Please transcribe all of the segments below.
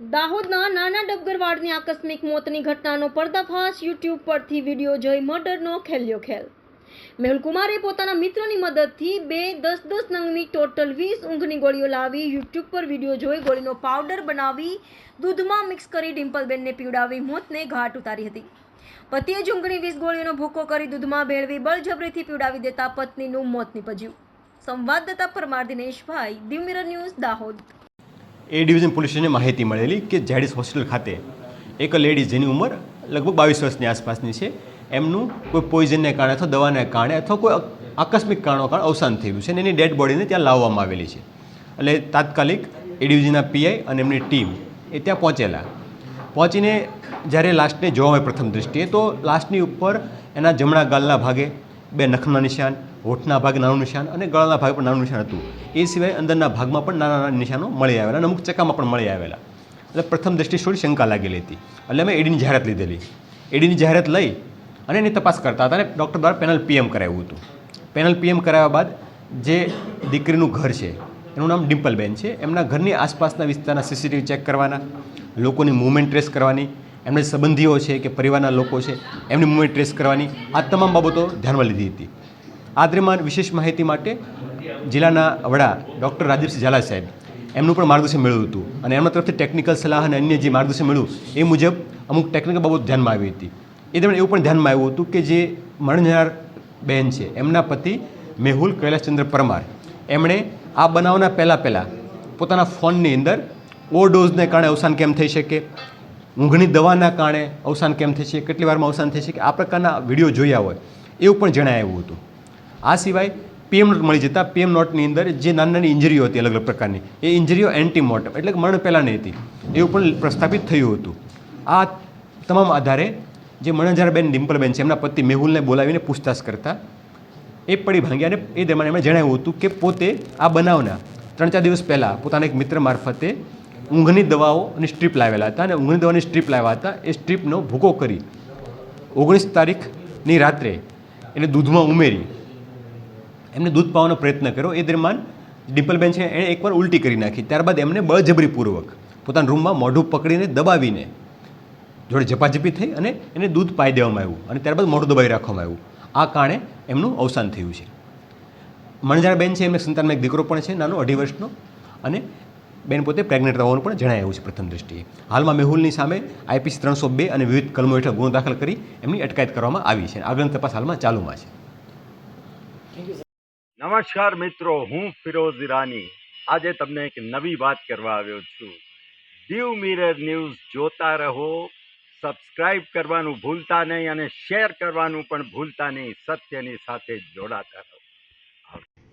દાહોદના નાના ડબગરવાડની આકસ્મિક મોતની ઘટનાનો પર્દાફાશ યુટ્યુબ પરથી વીડિયો જોઈ મર્ડરનો ખેલ્યો ખેલ. મેહુલ કુમારે પોતાના મિત્રની મદદથી બે દસ દસ નંગની ટોટલ વીસ ઊંઘની ગોળીઓ લાવી યુટ્યુબ પર વીડિયો જોઈ ગોળીનો પાવડર બનાવી દૂધમાં મિક્સ કરી ડિમ્પલબેનને પીવડાવી મોતને ઘાટ ઉતારી હતી. પતિએ જ ઊંઘની વીસ ગોળીઓનો ભૂકો કરી દૂધમાં ભેળવી બળજબરીથી પીવડાવી દેતા પત્નીનું મોત નીપજ્યું. સંવાદદાતા Parmar Dineshbhai Diu news, Dahod. A division police સ્ટેશને માહિતી મળેલી કે ઝેડિસ હોસ્પિટલ ખાતે એક લેડીઝ જેની ઉંમર લગભગ બાવીસ વર્ષની આસપાસની છે. એમનું કોઈ પોઈઝનને કારણે અથવા દવાને કારણે અથવા કોઈ આકસ્મિક કારણો કારણે અવસાન થયું છે અને એની ડેડ બોડીને ત્યાં લાવવામાં આવેલી છે. એટલે તાત્કાલિક એ ડિવિઝનના પીઆઈ અને એમની ટીમ એ ત્યાં પહોંચેલા. પહોંચીને જ્યારે લાસ્ટને જોવા હોય પ્રથમ દૃષ્ટિએ તો લાસ્ટની ઉપર એના જમણા ગાલના ભાગે બે નખના નિશાન, હોઠના ભાગે નાનું નિશાન અને ગળાના ભાગે પણ નાનું નિશાન હતું. એ સિવાય અંદરના ભાગમાં પણ નાના નાના નિશાનો મળી આવેલા અને અમુક ચકામાં પણ મળી આવેલા. એટલે પ્રથમ દ્રષ્ટિ થોડી શંકા લાગેલી હતી. એટલે અમે એડીની જાહેરાત લીધેલી. એડીની જાહેરાત લઈ અને એની તપાસ કરતા હતા અને ડૉક્ટર દ્વારા પેનલ પીએમ કરાવ્યું હતું. પેનલ પીએમ કરાવ્યા બાદ જે દીકરીનું ઘર છે, એનું નામ ડિમ્પલબેન છે. એમના ઘરની આસપાસના વિસ્તારના સીસીટીવી ચેક કરવાના, લોકોની મૂવમેન્ટ ટ્રેસ કરવાની એમના જે સંબંધીઓ છે કે પરિવારના લોકો છે, એમની મૂવમેન્ટ ટ્રેસ કરવાની આ તમામ બાબતો ધ્યાનમાં લીધી હતી. આ દરમિયાન વિશેષ માહિતી માટે જિલ્લાના વડા ડૉક્ટર રાજીવસિંહ ઝાલા સાહેબ એમનું પણ માર્ગદર્શન મેળવ્યું હતું અને એમના તરફથી ટેકનિકલ સલાહ અને અન્ય જે માર્ગદર્શન મળ્યું એ મુજબ અમુક ટેકનિકલ બાબત ધ્યાનમાં આવી હતી. એ દરમિયાન એવું પણ ધ્યાનમાં આવ્યું હતું કે જે મરણનાર બહેન છે, એમના પતિ મેહુલ કૈલાસચંદ્ર પરમાર, એમણે આ બનાવના પહેલાં પહેલાં પોતાના ફોનની અંદર ઓવરડોઝને કારણે અવસાન કેમ થઈ શકે ઊંઘની દવાના કારણે અવસાન કેમ થશે, કેટલી વારમાં અવસાન થશે કે આ પ્રકારના વીડિયો જોયા હોય, એવું પણ જણાયું હતું. આ સિવાય પીએમ નોટ મળી જતા પીએમ નોટની અંદર જે નાની નાની ઇન્જરીઓ હતી અલગ અલગ પ્રકારની, એ ઇન્જરીઓ એન્ટીમોર્ટમ એટલે કે મરણ પહેલાંની હતી, એવું પણ પ્રસ્થાપિત થયું હતું. આ તમામ આધારે જે મણજારબેન ડિમ્પલબેન છે, એમના પતિ મેહુલને બોલાવીને પૂછતાછ કરતા, એ પડી ભાંગ્યા અને એ દરમિયાન એમણે જણાવ્યું હતું કે પોતે આ બનાવના ત્રણ ચાર દિવસ પહેલાં પોતાના એક મિત્ર મારફતે ઊંઘની દવાઓની સ્ટ્રીપ લાવેલા હતા અને ઊંઘની દવાની સ્ટ્રીપ લાવ્યા હતા. એ સ્ટ્રીપનો ભૂકો કરી ઓગણીસ તારીખની રાત્રે એને દૂધમાં ઉમેરી. એમને દૂધ પાવાનો પ્રયત્ન કર્યો. એ દરમિયાન ડિમ્પલબેન છે એણે એકવાર ઉલટી કરી નાખી. ત્યારબાદ એમને બળજબરીપૂર્વક પોતાના રૂમમાં મોઢું પકડીને દબાવીને જોડે ઝપાઝપી થઈ અને એને દૂધ પાઈ દેવામાં આવ્યું અને ત્યારબાદ મોઢું દબાવી રાખવામાં આવ્યું. આ કારણે એમનું અવસાન થયું છે. મણજાર બેન છે એમને સંતાનમાં એક દીકરો પણ છે, નાનો અઢી વર્ષનો. અને બેન પોતે પ્રેગ્નન્ટ રહેવાનું પણ જણાવ્યું છે પ્રથમ દૃષ્ટિએ હાલમાં મેહુલની સામે આઈપીસી ત્રણસો બે અને વિવિધ કલમો હેઠળ ગુનો દાખલ કરી એમની અટકાયત કરવામાં આવી છે આગળની તપાસ હાલમાં ચાલુમાં છે. નમસ્કાર મિત્રો હું ફિરોઝ ઈરાની. આજે તમને એક નવી વાત કરવા આવ્યો છું. દીવ મિરર ન્યૂઝ જોતા રહો સબસ્ક્રાઇબ કરવાનું ભૂલતા નહીં અને શેર કરવાનું પણ ભૂલતા નહીં સત્યની સાથે જોડાતા રહો.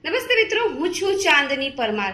નમસ્તે મિત્રો હું છું ચાંદની પરમાર.